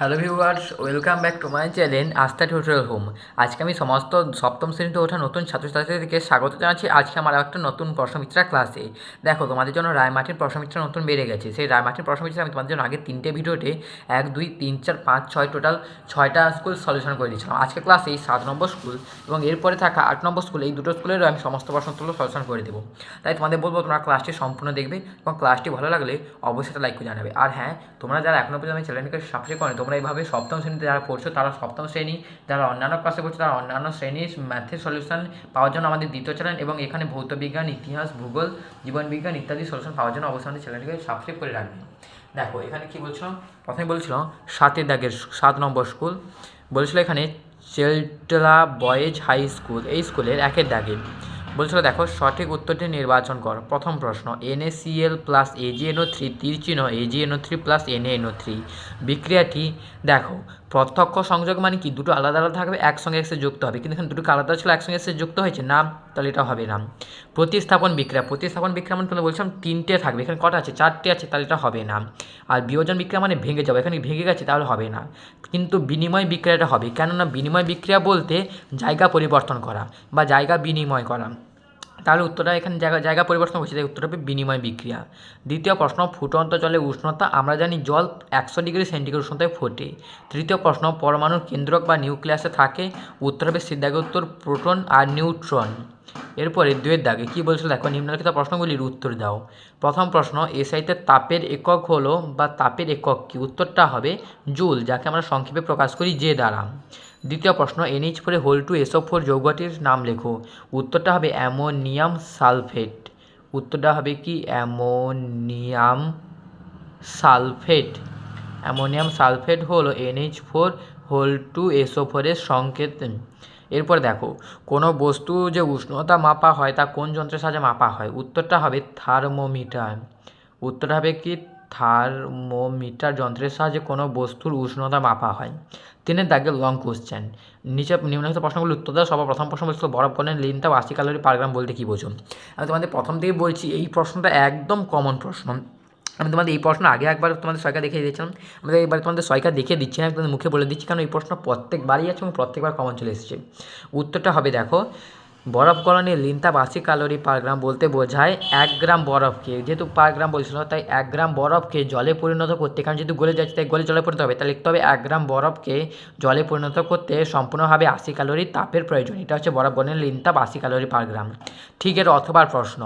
Hello viewers welcome back to my channel Astha tutorial home আজকে আমি সমস্ত সপ্তম শ্রেণীতে ওঠা নতুন ছাত্রছাত্রীদেরকে স্বাগত জানাচ্ছি। আজকে আমার একটা নতুন প্রশ্নমিত্রা ক্লাসে দেখো, তোমাদের জন্য রায়মাটির প্রশ্নমিত্রা নতুন বেড়ে গেছে। সেই রায়মাটির প্রশ্নমিত্রা আমি তোমাদের জন্য আগে তিনটে ভিডিওতে এক, দুই, তিন, চার, পাঁচ, ছয় টোটাল ছয়টা স্কুল সলিউশন করে দিয়েছিলাম। আজকে ক্লাসে এই সাত নম্বর স্কুল এবং এরপরে থাকা আট নম্বর স্কুল এই দুটো স্কুলেরও আমি সমস্ত প্রশ্নগুলো সলিউশন করে দেবো। তাই তোমাদের বলব তোমরা ক্লাসটি সম্পূর্ণ দেখবে এবং ক্লাসটি ভালো লাগলে অবশ্যই লাইক করে জানাবে। আর হ্যাঁ তোমরা যারা এখনও পর্যন্ত আমি চ্যানেলটিকে সাবস্ক্রাইব করেন তোমরা এইভাবে সপ্তম শ্রেণীতে যারা পড়ছো, তারা সপ্তম শ্রেণি, যারা অন্যান্য ক্লাসে পড়ছো, তারা অন্যান্য শ্রেণির ম্যাথের সলিউশন পাওয়ার জন্য আমাদের দ্বিতীয় চ্যানেল এবং এখানে ভৌত বিজ্ঞান, ইতিহাস, ভূগোল, জীবন বিজ্ঞান ইত্যাদি সলিউশন পাওয়ার জন্য অবশ্যই আমাদের চ্যানেলটিকে সাবস্ক্রাইব করে রাখবেন দেখো, এখানে কি বলছো? প্রথমে বলছিলাম সাতের দাগের সাত নম্বর স্কুল বলছিল এখানে চেলটলা বয়েজ হাই স্কুল এই স্কুলের একের দাগে। বলছিল, দেখো, সঠিক উত্তরটি নির্বাচন কর। প্রথম প্রশ্ন N N A C L plus A G N O three তীর চিহ্ন A G N O three plus N N O three বিক্রিয়াটি, দেখো প্রত্যক্ষ সংযোগ মানে কি? দুটো আলাদা আলাদা থাকবে, একসঙ্গে এসে যুক্ত হবে। কিন্তু এখানে দুটো আলাদা ছিল, একসঙ্গে এসে যুক্ত হয়েছে? না, তাহলে এটা হবে না। প্রতিস্থাপন বিক্রিয়া প্রতিস্থাপন বিক্রিয়া মানে তোমাদের বলছিলাম তিনটে থাকবে। এখানে কটা আছে? চারটে আছে, তাহলে এটা হবে না। আর বিয়োজন বিক্রিয়া মানে ভেঙে যাবে এখানে ভেঙে গেছে, তাহলে হবে না। কিন্তু বিনিময় বিক্রিয়াটা হবে। কেননা বিনিময় বিক্রিয়া বলতে জায়গা পরিবর্তন করা বা জায়গা বিনিময় করা। তাহলে উত্তরটা এখানে জায়গা জায়গা পরিবর্তন হচ্ছে। তাই উত্তরটা হবে বিনিময় বিক্রিয়া। দ্বিতীয় প্রশ্ন, ফুটন্ত জলের উষ্ণতা, আমরা জানি জল একশো ডিগ্রি সেন্টিগ্রেড উষ্ণতায় ফোটে। তৃতীয় প্রশ্ন, পরমাণুর কেন্দ্রক বা নিউক্লিয়াসে থাকে। উত্তর হবে সিদ্ধাগে উত্তর, প্রোটন আর নিউট্রন। এরপরে দুয়ের দাগে কী বলছিল? দেখো, নিম্নলিখিত প্রশ্নগুলির উত্তর দাও। প্রথম প্রশ্ন এসআইতে তাপের একক হলো বা তাপের একক কি? উত্তরটা হবে জুল, যাকে আমরা সংক্ষেপে প্রকাশ করি যে দ্বারা। দ্বিতীয় প্রশ্ন, এনএইচ ফোরে whole two S O four যৌগটির নাম লেখো। উত্তরটা হবে অ্যামোনিয়াম সালফেট। উত্তরটা হবে কি? Ammonium sulphate. অ্যামোনিয়াম সালফেট হলো N H four whole two S O ফোরের সংকেত। এরপর দেখো, কোনো বস্তু যে উষ্ণতা মাপা হয় তা কোন যন্ত্রের সাহায্যে মাপা হয়? উত্তরটা হবে থার্মোমিটার। উত্তরটা হবে কি? থার্মোমিটার যন্ত্রের সাহায্যে কোনো বস্তুর উষ্ণতা মাপা হয়। তিনের দাগে লং কোশ্চেন নিচে নিম্নলিখিত প্রশ্নগুলো উত্তর দেওয়া সবার প্রথম প্রশ্ন বলছিল, বরফ গলেন লিনটা আশি ক্যালোরি পার গ্রাম বলতে কী বোঝো? আমি তোমাদের প্রথম থেকে বলছি, এই প্রশ্নটা একদম কমন প্রশ্ন। আমি তোমাদের এই প্রশ্ন আগে একবার তোমাদের সয়কা দেখিয়ে দিয়েছিলাম। আমাদের এবার তোমাদের সয়কা দেখিয়ে দিচ্ছি না আমি তোমাদের মুখে বলে দিচ্ছি, কারণ এই প্রশ্ন প্রত্যেকবারই আছে এবং প্রত্যেকবার কমন চলে এসেছে। উত্তরটা হবে দেখো বরফ গলনে লিনতাপ আশি ক্যালোরি পার গ্রাম বলতে বোঝায় এক গ্রাম বরফকে। যেহেতু পার গ্রাম বলছিল, তাই এক গ্রাম বরফকে জলে পরিণত করতে, কারণ যেহেতু গলে যাচ্ছে, তাই গলে জলে পরিণত হবে, তাহলে লিখতে হবে এক গ্রাম বরফকে জলে পরিণত করতে সম্পূর্ণভাবে আশি ক্যালোরি তাপের প্রয়োজন। এটা হচ্ছে বরফ গলনের লিনতাপ আশি ক্যালোরি পার গ্রাম। ঠিক এর অথবার প্রশ্ন,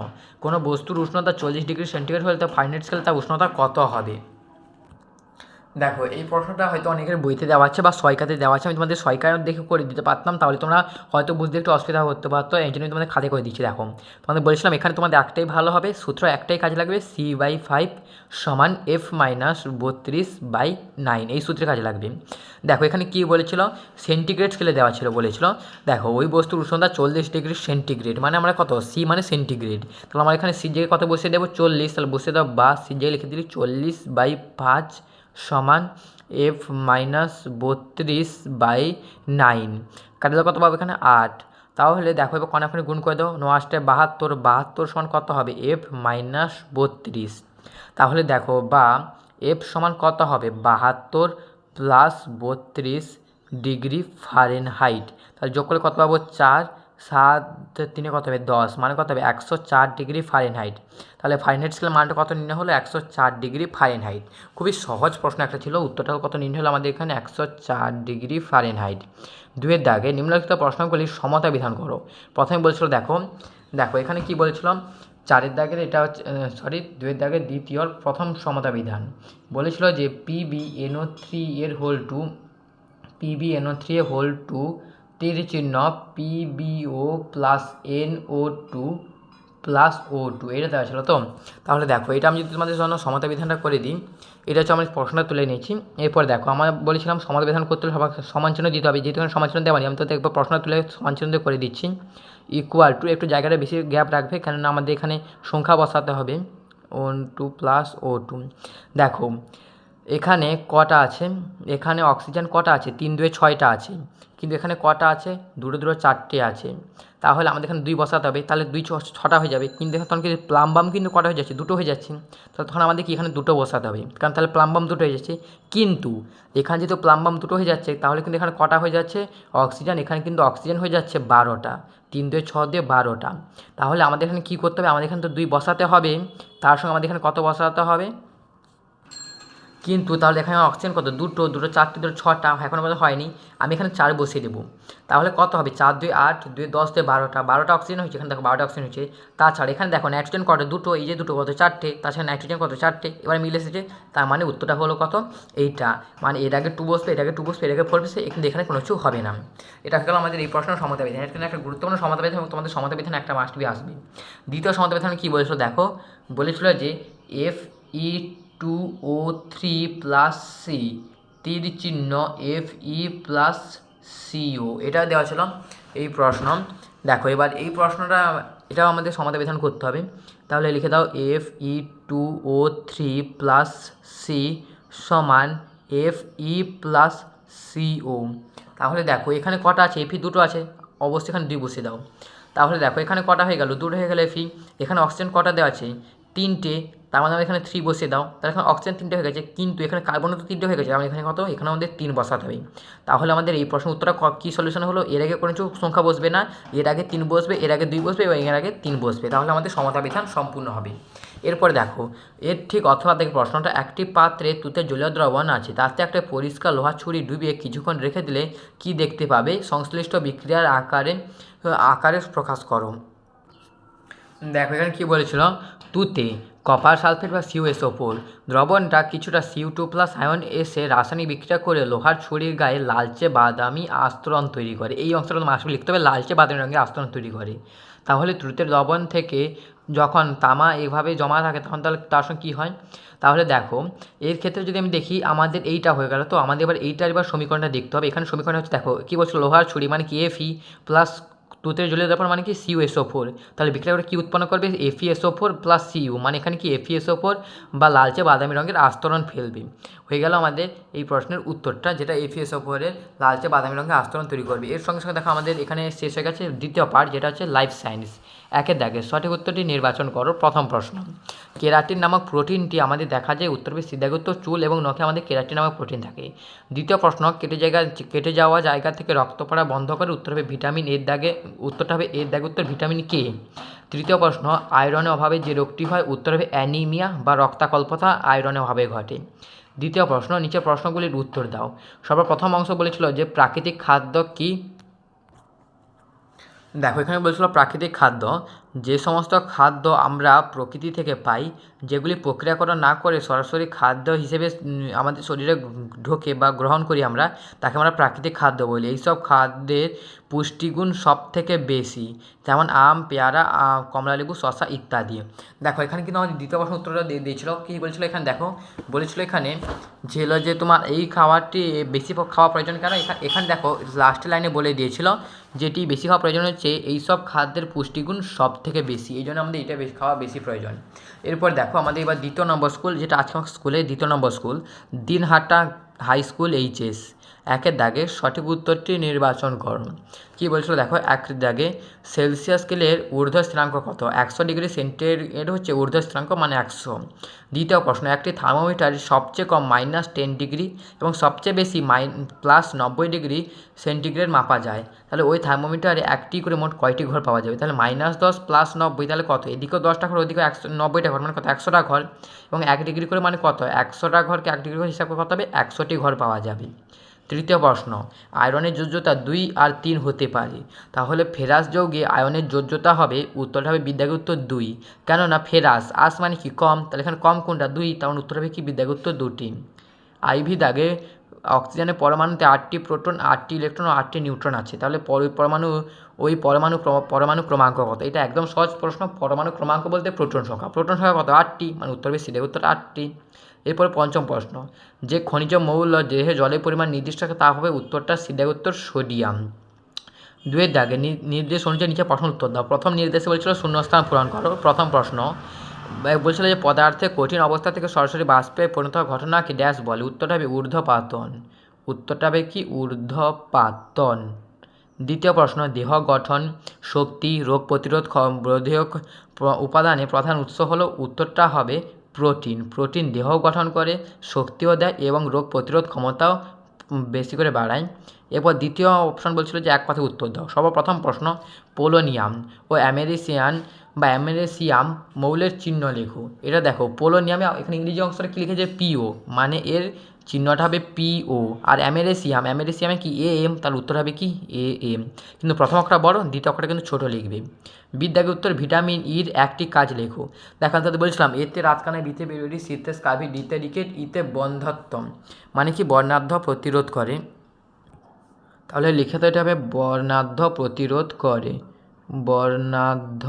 কোনো বস্তুর উষ্ণতা চল্লিশ ডিগ্রি সেন্টিগ্রেড হলে তা ফাইনাইট স্কেল তার উষ্ণতা কত হবে? দেখো, এই প্রশ্নটা হয়তো অনেকের বইতে দেওয়া আছে বা সয়কাতে দেওয়া আছে, আমি তোমাদের সয়কায় দেখে করে দিতে পারতাম, তাহলে তোমরা হয়তো বুঝতে একটু অসুবিধা করতে পারতো, এই জন্য তোমাদের খাতে করে দিচ্ছি, দেখো। তোমাদের বলেছিলাম এখানে তোমাদের একটাই ভালো হবে, সূত্র একটাই কাজে লাগবে সি বাই ফাইভ সমান এফ মাইনাস বত্রিশ বাই নাইন এই সূত্রে কাজে লাগবে। দেখো, এখানে কী বলেছিল? সেন্টিগ্রেড স্কেলে দেওয়া ছিল, বলেছিল। দেখো, ওই বস্তুর উষ্ণতা চল্লিশ ডিগ্রি সেন্টিগ্রেড মানে আমরা কত? সি মানে সেন্টিগ্রেড তাহলে আমরা এখানে সি জায়গায় কত বসিয়ে দেবো? চল্লিশ, তাহলে বসিয়ে দেবো বা সি জায়গায় লিখে দিলি চল্লিশ বাই পাঁচ সমান এফ মাইনাস বত্রিশ বাই নাইন কাটে দাও কত পাবো এখানে? আট। তাহলে দেখো এবার কনাখানে গুণ করে দাও। নয়াশটায় বাহাত্তর বাহাত্তর সমান কত হবে? এফ মাইনাস বত্রিশ। তাহলে দেখো বা এফ সমান কত হবে? বাহাত্তর প্লাস বত্রিশ ডিগ্রি ফারেন হাইট তাহলে যোগ করলে কত পাবো? চার। সাত তিনে কত হবে? দশ। মানে কত হবে? একশো চার ডিগ্রি ফারেনহাইট। তাহলে ফারেনহাইট স্কেলের মানটা কত নির্ণয় হলো? একশো চার ডিগ্রি ফারেনহাইট। খুবই সহজ প্রশ্ন একটা ছিল। উত্তরটা কত নির্ণয় হলো আমাদের এখানে? একশো চার ডিগ্রি ফারেনহাইট। দুয়ের দাগে নিম্নলিখিত প্রশ্নগুলি সমতা বিধান করো। প্রথমে বলছিল, দেখো দেখো, এখানে কি বলেছিলাম চারের দাগের এটা হচ্ছে সরি দুয়ের দাগের দ্বিতীয় প্রথম সমতা বিধান। বলেছিল যে P B N O three এর whole two P B N O three whole two তীর চিহ্ন P B O plus N O two plus O two এটা দেওয়া ছিল তো। তাহলে দেখো, এটা আমি যদি তোমাদের জন্য সমতা বিধানটা করে দিই, এটা হচ্ছে আমি প্রশ্নটা তুলে নিয়েছি। এরপর দেখো, আমরা বলেছিলাম সমতা বিধান করতে হলে সমান চিহ্ন দিতে হবে, যেহেতু সমান চিহ্ন দেওয়া আমি তো একবার প্রশ্ন তুলে সমান চিহ্ন করে দিচ্ছি। ইকুয়াল টু একটু জায়গাটা বেশি গ্যাপ রাখবে, কেননা আমাদের এখানে সংখ্যা বসাতে হবে। ওন টু, প্লাস ও টু। দেখো এখানে কটা আছে? এখানে অক্সিজেন কটা আছে? তিন, দুয়ে ছয়টা আছে। কিন্তু এখানে কটা আছে? দুটো দুটো, চারটে আছে। তাহলে আমাদের এখানে দুই বসাতে হবে। তাহলে দুই ছটা হয়ে যাবে। কিন্তু তখন কিন্তু প্লামবাম কিন্তু কটা হয়ে যাচ্ছে? দুটো হয়ে যাচ্ছে। তাহলে তখন আমাদের কি এখানে দুটো বসাতে হবে? কারণ তাহলে প্লামবাম দুটো হয়ে যাচ্ছে। কিন্তু এখানে যেহেতু প্লামবাম দুটো হয়ে যাচ্ছে, তাহলে কিন্তু এখানে কটা হয়ে যাচ্ছে? অক্সিজেন। এখানে কিন্তু অক্সিজেন হয়ে যাচ্ছে বারোটা। তিন, দুয়ে ছ, দিয়ে বারোটা। তাহলে আমাদের এখানে কী করতে হবে? আমাদের এখানে তো দুই বসাতে হবে। তার সঙ্গে আমাদের এখানে কত বসাতে হবে? কিন্তু তাহলে এখানে অক্সিজেন কত? দুটো দুটো, চারটে, দুটো, ছটা, এখন আমাদের হয়নি। আমি এখানে চার বসিয়ে দেবো। তাহলে কত হবে? চার, দুই, আট, দুই, দশ, দুই, বারোটা। বারোটা অক্সিজেন হয়েছে, এখানে দেখো বারোটা অক্সিজেন হয়েছে। তাছাড়া এখানে দেখো নাইট্রোজেন কত? দুটো, এই যে দুটো কত? চারটে। তাছাড়া নাইট্রোজেন কত? চারটে। এবার মিলে এসেছে, তার মানে উত্তরটা হলো কত? এইটা। মানে এর আগে টু বসবে, এর আগে টু বসবে, এর আগে ফোর বসবে, কিন্তু এখানে কোনো কিছু হবে না। এটা গেল আমাদের এই প্রশ্নের সমতা বিধান। এখানে একটা গুরুত্বপূর্ণ সমতা বিধান এবং তোমাদের সমতা বিধান একটা মাস্ট বি আসবে। দ্বিতীয় সমতা বিধান কী বলেছিল? দেখো, বলেছিল যে F E two O three plus C তীর চিহ্ন এফ ই প্লাস সিও এটা দেওয়া ছিল এই প্রশ্ন। দেখো, এবার এই প্রশ্নটা, এটাও আমাদের সমাধান করতে হবে। তাহলে লিখে দাও F E two O three plus C সমান F E plus C O তাহলে দেখো, এখানে কটা আছে? এফি দুটো আছে, অবশ্যই এখানে দুই বসিয়ে দাও। তাহলে দেখো, এখানে কটা হয়ে গেল? দুটো হয়ে গেল এফি এখানে অক্সিজেন কটা দেওয়া আছে? তিনটে, তার মানে আমরা এখানে থ্রি বসিয়ে দাও। তাহলে এখানে অক্সিজেন তিনটে হয়ে গেছে, কিন্তু এখানে কার্বনও তো তিনটে হয়ে গেছে। আমরা এখানে কত? এখানে আমাদের তিন বসাতে হবে। তাহলে আমাদের এই প্রশ্ন উত্তরটা ক- সলিউশন হলো? এর আগে কোনো সংখ্যা বসবে না। এর আগে তিন বসবে, এর আগে দুই বসবে, এবং এর আগে তিন বসবে। তাহলে আমাদের সমতা বিধান সম্পূর্ণ হবে। এরপরে দেখো, এর ঠিক অথবা দেখো প্রশ্নটা, একটি পাত্রে তুতে জলীয় দ্রবণ আছে। তাতে একটা পরিষ্কার লোহা ছুরি ডুবিয়ে কিছুক্ষণ রেখে দিলে কি দেখতে পাবে? সংশ্লিষ্ট বিক্রিয়ার আকারে আকারে প্রকাশ করো। দেখো, এখানে কী বলেছিল? তুতে কপার সালফেট বা সিউএসও ফোর দ্রবণটা কিছুটা সিউ টু প্লাস আয়ন এসে রাসায়নিক বিক্রিয়া করে লোহার ছড়ির গায়ে লালচে বাদামি আস্তরণ তৈরি করে। এই অংশটা তোমার লিখতে হবে, লালচে বাদামি রঙের আস্তরণ তৈরি করে। তাহলে তুতের দ্রবণ থেকে যখন তামা এভাবে জমা থাকে, তখন তাহলে তার সঙ্গে কী হয়? তাহলে দেখো, এর ক্ষেত্রে যদি আমি দেখি আমাদের এইটা হয়ে গেল, তো আমাদের এবার এইটার এবার সমীকরণটা দেখতে হবে। এখানে সমীকরণ হচ্ছে, দেখো, কী বলছিল? লোহার ছুরি মানে কি? এফি প্লাস তুতের জলীয় দ্রবণ মানে কি সিউ এসও ফোর তাহলে বিক্রিয়া করে কী উৎপন্ন করবে? এফিএসও ফোর প্লাস সিউ মানে এখানে কি এফিএসও ফোর বা লালচে বাদামি রঙের আস্তরণ ফেলবে। হয়ে গেল আমাদের এই প্রশ্নের উত্তরটা, যেটা এফিএসও ফোরের লালচে বাদামি রঙের আস্তরণ তৈরি করবে। এর সঙ্গে সঙ্গে দেখো আমাদের এখানে শেষ হয়ে গেছে দ্বিতীয় পার্ট যেটা হচ্ছে লাইফ সায়েন্স একের দাগে। সঠিক উত্তরটি নির্বাচন করো, প্রথম প্রশ্ন। কেরাটিন নামক প্রোটিনটি আমাদের দেখা যায় উত্তর সিদ্ধাগত চুল এবং নখে আমাদের কেরাটিন নামক প্রোটিন থাকে। দ্বিতীয় প্রশ্ন, কেটে জায়গা, কেটে যাওয়া জায়গা থেকে রক্ত পড়া বন্ধ করে উত্তর হবে ভিটামিন এর দাগে, উত্তরটা হবে এর দাগে উত্তর ভিটামিন কে? তৃতীয় প্রশ্ন আয়রনের অভাবে যে রোগটি হয় উত্তর হবে অ্যানিমিয়া বা রক্তাকল্পতা আয়রনের অভাবে ঘটে। দ্বিতীয় প্রশ্ন নিচে প্রশ্নগুলির উত্তর দাও। সর্বপ্রথম অংশ বলেছিল যে প্রাকৃতিক খাদ্য কী? দেখো এখানে বলছিল প্রাকৃতিক খাদ্য। যে সমস্ত খাদ্য আমরা প্রকৃতি থেকে পাই যেগুলি প্রক্রিয়াকরণ না করে সরাসরি খাদ্য হিসেবে আমাদের শরীরে ঢোকে বা গ্রহণ করি আমরা, তাকে আমরা প্রাকৃতিক খাদ্য বলি। এইসব খাদ্যের পুষ্টিগুণ সব থেকে বেশি, যেমন আম, পেয়ারা কমলালেবু, শসা ইত্যাদি। দেখো, এখানে কিন্তু আমাদের দ্বিতীয় প্রশ্ন উত্তরটা দিয়ে দিয়েছিল। কী বলেছিল এখানে? দেখো, বলেছিল এখানে যে যে তোমার এই খাবারটি বেশি খাওয়া প্রয়োজন কেন? এখানে দেখো লাস্ট লাইনে বলে দিয়েছিল যেটি বেশি খাওয়া প্রয়োজন হচ্ছে এই সব খাদ্যের পুষ্টিগুণ সব থেকে বেশি। এই জন্য আমাদের এটা বেশি, খাওয়া বেশি প্রয়োজন। এরপর দেখো আমাদের এবার দ্বিতীয় নম্বর স্কুল, যেটা আজকে স্কুলের দ্বিতীয় নম্বর school, Dinhata high school H S একের দাগে সঠিক উত্তরটি নির্বাচন করুন। কী বলছিল? দেখো এক দাগে সেলসিয়াস স্কেলের ঊর্ধ্ব স্থিরাঙ্ক কত? একশো ডিগ্রি সেন্টিগ্রেড হচ্ছে ঊর্ধ্ব স্থিরাঙ্ক মানে একশো। দ্বিতীয় প্রশ্ন, একটি থার্মোমিটার সবচেয়ে কম মাইনাস টেন ডিগ্রি এবং সবচেয়ে বেশি মাইন প্লাস নব্বই ডিগ্রি সেন্টিগ্রেড মাপা যায়। তাহলে ওই থার্মোমিটারে একটি করে মোট কয়টি ঘর পাওয়া যাবে? তাহলে মাইনাস দশ, প্লাস নব্বই, তাহলে কত? এদিকেও দশটা ঘর, ওদিকেও একশো, নব্বইটা ঘর মানে কত? একশোটা ঘর এবং এক ডিগ্রি করে মানে কত? একশোটা ঘরকে এক ডিগ্রি করে হিসাব করে কত হবে? একশোটি ঘর পাওয়া যাবে। তৃতীয় প্রশ্ন, আয়রনের যোজ্যতা দুই আর তিন হতে পারে। তাহলে ফেরাস যৌগে আয়রনের যোজ্যতা হবে উত্তরটা হবে বিদ্যাগে উত্তর দুই। কেননা ফেরাস আস মানে কি কম? তাহলে এখানে কম কোনটা? দুই। তখন উত্তর হবে কি? বিদ্যাগে উত্তর দুটি। আইভি দাগে অক্সিজেনের পরমাণুতে আটটি প্রোটন, আটটি ইলেকট্রন ও আটটি নিউট্রন আছে। তাহলে পরমাণু, ওই পরমাণু পরমাণু ক্রমাঙ্ক কত? এটা একদম সহজ প্রশ্ন। পরমাণু ক্রমাঙ্ক বলতে প্রোটন সংখ্যা। প্রোটন সংখ্যা কত? আটটি। মানে উত্তর হবে সিধে উত্তর আটটি। এরপরে পঞ্চম প্রশ্ন। যে খনিজ মৌল দেহে জলের পরিমাণ নির্দিষ্ট তা হবে উত্তরটা সিধে উত্তর সোডিয়াম। দুয়ের দাগে নির্দেশ অনুযায়ী নিচে প্রশ্ন উত্তর দাও। প্রথম নির্দেশে বলছিল শূন্যস্থান পূরণ করো। প্রথম প্রশ্ন বলছিল যে পদার্থে কঠিন অবস্থা থেকে সরাসরি বাষ্পে পরিণত ঘটনাকে ড্যাশ বলে। উত্তরটা হবে ঊর্ধ্বপাতন। উত্তরটা হবে কি? ঊর্ধ্বপাতন। দ্বিতীয় প্রশ্ন, দেহ গঠন, শক্তি, রোগ প্রতিরোধ রোধক উপাদানে প্রধান উৎস হলো, উত্তরটা হবে প্রোটিন। প্রোটিন দেহ গঠন করে, শক্তিও দেয় এবং রোগ প্রতিরোধ ক্ষমতাও বেশি করে বাড়ায়। এরপর দ্বিতীয় অপশন বলছিল যে এক কথায় উত্তর দাও। সর্বপ্রথম প্রশ্ন, পোলোনিয়াম ও অ্যামেরিসিয়ান বা অ্যামেরেসিয়াম মৌলের চিহ্ন লেখো। এটা দেখো, পোলোনিয়ামে এখানে ইংরেজি অংশটা কী লিখেছে? পিও মানে এর চিহ্নটা হবে পিও আর অ্যামেরেসিয়াম অ্যামেরেসিয়ামে কি এ এম তার উত্তর হবে কি এ এম কিন্তু প্রথম অক্ষরটা বড়, দ্বিতীয় অক্ষরটা কিন্তু ছোটো লিখবে। বিদ্যাকে উত্তর, ভিটামিন ইর একটি কাজ লেখো। দেখা তাদের বলছিলাম, এতে রাতকানায় বিতে বেরোলি শীতে স্কাভি ডিতে রিকেট ইতে বন্ধাত্ম মানে কি? বর্ণাঢ্য প্রতিরোধ করে। তাহলে লিখে তো এটা হবে বর্ণাঢ্য প্রতিরোধ করে। বর্ণাঢ্য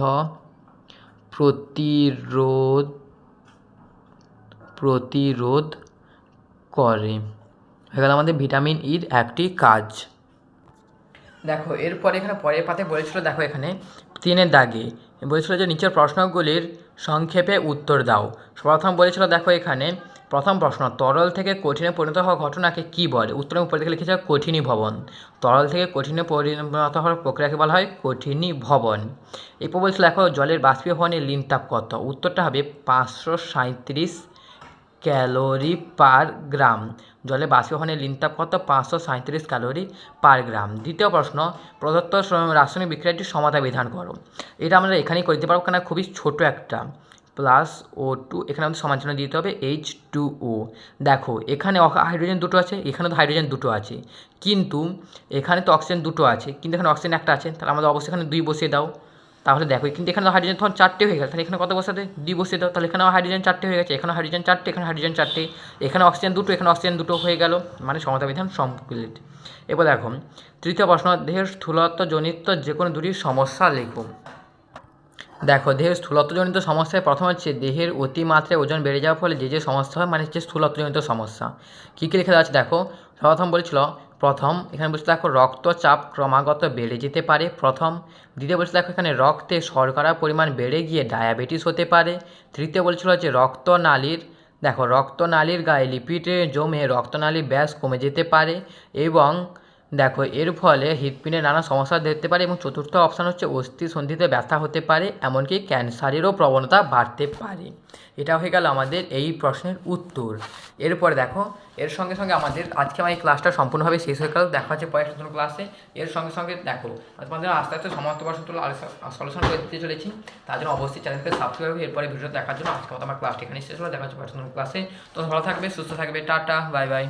প্রতিরোধ প্রতিরোধ করে। হয়ে গেল আমাদের ভিটামিন ইর একটি কাজ। দেখো, এরপরে এখানে পরের পাতে বলেছিল, দেখো এখানে, তিনের দাগে। বলেছিল যে, নিচের প্রশ্নগুলির সংক্ষেপে উত্তর দাও। সর্বপ্রথম বলেছিল, দেখো এখানে প্রথম প্রশ্ন, তরল থেকে কঠিনে পরিণত হওয়া ঘটনাকে কী বলে? উত্তরের উপর থেকে লিখেছে কঠিনী ভবন। তরল থেকে কঠিনে পরিণত হওয়ার প্রক্রিয়াকে বলা হয় কঠিনী ভবন। এরপর বলছিল দেখো জলের বাষ্পীভবনের লিন তাপ কত? উত্তরটা হবে পাঁচশো সাঁইত্রিশ ক্যালোরি পার গ্রাম। জলে বাষ্পীভবনের লিনতাপ কত? পাঁচশো সাঁইত্রিশ ক্যালোরি পার গ্রাম। দ্বিতীয় প্রশ্ন, প্রদত্ত রাসায়নিক বিক্রিয়াটির সমাধা বিধান করো। এটা আমরা এখানেই করতে পারব কেন খুবই ছোট একটা। প্লাস ও টু এখানে আমাদের সমান চিহ্ন দিতে হবে এইচ টু ও দেখো, এখানে হাইড্রোজেন দুটো আছে, এখানে তো হাইড্রোজেন দুটো আছে। কিন্তু এখানে তো অক্সিজেন দুটো আছে, কিন্তু এখানে অক্সিজেন একটা আছে, তাহলে আমাদের অবশ্যই এখানে দুই বসিয়ে দাও। তাহলে দেখো, কিন্তু এখানে হাইড্রোজেন তখন চারটে হয়ে গেল তাহলে এখানে কত বসাতে? দুই বসিয়ে দাও, তাহলে এখানেও হাইড্রোজেন চারটে হয়ে গেছে এখানে হাইড্রোজেন চারটে এখানে হাইড্রোজেন চারটে, এখানে অক্সিজেন দুটো, এখানে অক্সিজেন দুটো হয়ে গেল মানে সমতা বিধান সম্পলিট এবার দেখো, তৃতীয় প্রশ্ন, দেহের স্থূলত্ব জনিত যে কোনো দুটি সমস্যা লেখো। দেখো, দেহের স্থূলত্বজনিত সমস্যায় প্রথম হচ্ছে দেহের অতিমাত্রায় ওজন বেড়ে যাওয়ার ফলে যে যে সমস্যা হয় মানে হচ্ছে স্থূলত্বজনিত সমস্যা। কী কী লেখা আছে? দেখো প্রথম বলেছিল, প্রথম, এখানে বলছে, দেখো, রক্তচাপ ক্রমাগত বেড়ে যেতে পারে, প্রথম। দ্বিতীয় বলছে, দেখো, এখানে রক্তে শর্করার পরিমাণ বেড়ে গিয়ে ডায়াবেটিস হতে পারে। তৃতীয় বলছিল যে রক্তনালীর, দেখো, রক্তনালীর গায়ে লিপিডে জমে রক্তনালীর ব্যাস কমে যেতে পারে এবং দেখো, এর ফলে হৃৎপিণ্ডে নানা সমস্যা দেখতে পারে এবং চতুর্থ অপশান হচ্ছে অস্থি সন্ধিতে ব্যথা হতে পারে, এমনকি ক্যান্সারেরও প্রবণতা বাড়তে পারে। এটা হয়ে গেল আমাদের এই প্রশ্নের উত্তর। এরপরে দেখো, এর সঙ্গে সঙ্গে আমাদের আজকে আমার এই ক্লাসটা সম্পূর্ণভাবে শেষ হয়ে গেল। দেখা হচ্ছে পরের নতুন ক্লাসে এর সঙ্গে সঙ্গে দেখো, তোমাদের আস্তে আস্তে সমস্ত প্রশ্নগুলো সলিউশন করে দিতে চলেছি। তার জন্য অবশ্যই চ্যানেলকে সাবস্ক্রাইব করবে এরপরে ভিডিও দেখার জন্য আজকে আমার ক্লাসটি এখানে শেষ হলো। দেখা হচ্ছে পরের নতুন ক্লাসে তো ভালো থাকবে, সুস্থ থাকবে, টাটা বাই বাই